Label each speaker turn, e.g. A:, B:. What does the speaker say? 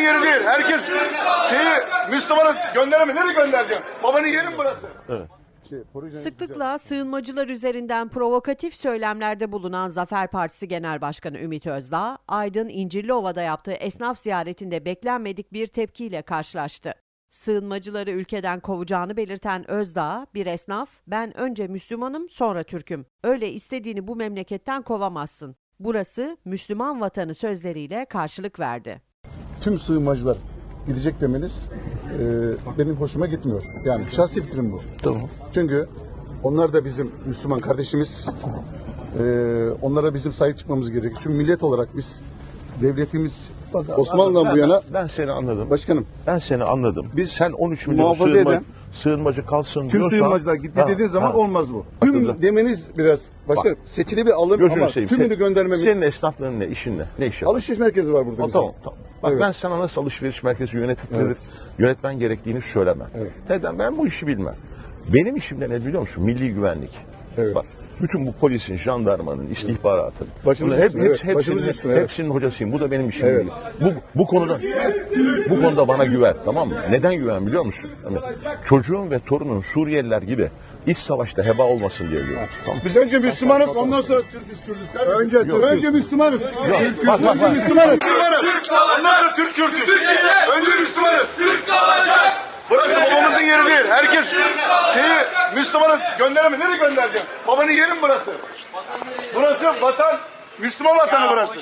A: yeri değil. Herkes şeyi Müslümanı gönderemi nereye göndereceğim? Babanın yeri mi burası?
B: Şey, projeniz
C: Sıklıkla sığınmacılar üzerinden provokatif söylemlerde bulunan Zafer Partisi Genel Başkanı Ümit Özdağ, Aydın İncirliova'da yaptığı esnaf ziyaretinde beklenmedik bir tepkiyle karşılaştı. Sığınmacıları ülkeden kovacağını belirten Özdağ, bir esnaf, ben önce Müslümanım sonra Türk'üm. Öyle istediğini bu memleketten kovamazsın. Burası Müslüman vatanı sözleriyle karşılık verdi.
B: Tüm sığınmacılar gidecek demeniz e, benim hoşuma gitmiyor. Yani şahsi fikrim bu.
D: Tamam.
B: Çünkü onlar da bizim Müslüman kardeşimiz. E, onlara bizim sahip çıkmamız gerekiyor. Çünkü millet olarak biz devletimiz Osmanlı'dan bu yana
D: ben seni anladım.
B: başkanım
D: Ben seni anladım. Biz sen 13 milyon
B: Muhafaza
D: sığınma-
B: eden-
D: sığınmacı kalsın
B: tüm
D: diyorsan.
B: sığınmacılar gitti
D: Ha,
B: dediğin zaman
D: ha.
B: olmaz bu. Tüm demeniz biraz başkanım seçili bir alım
D: Gözünü
B: ama
D: seveyim.
B: tümünü
D: Sen-
B: göndermemiz.
D: Senin esnaflığın ne? işin ne? Ne iş yapıyorsun?
B: Alışveriş merkezi var burada bizim.
D: Tamam, tamam. Bak
B: Evet.
D: ben sana nasıl alışveriş merkezi yönetilir,
B: Evet.
D: yönetmen gerektiğini söylemem. Neden? Ben bu işi bilmem. Benim işim de ne biliyor musun? Milli güvenlik.
B: Evet.
D: Bak, bütün bu polisin, jandarmanın, istihbaratın.
B: Başımız
D: bunların
B: üstüne, evet.
D: hepsinin,
B: Başımız üstüne, evet.
D: hepsinin hocasıyım. Bu da benim işim
B: Evet.
D: değil. Bu, bu konuda bu konuda bana güven tamam mı? Neden güven biliyor musun? Hani çocuğun ve torunun Suriyeliler gibi iç savaşta heba olmasın diye güven. Tamam.
B: Biz önce Müslümanız ondan sonra Türk'üz Kürtüz. Önce, önce Müslümanız.
D: Yok, bak, bak,
B: önce
D: bak.
B: Müslümanız.
A: Müslümanız. Ondan sonra Türk Kürtüz. Önce Müslümanız. Burası babamızın yeri değil. Herkes şeyi Müslümanı gönderemi nereye göndereceğim? Babanın yeri mi burası? Burası vatan, Müslüman vatanı burası.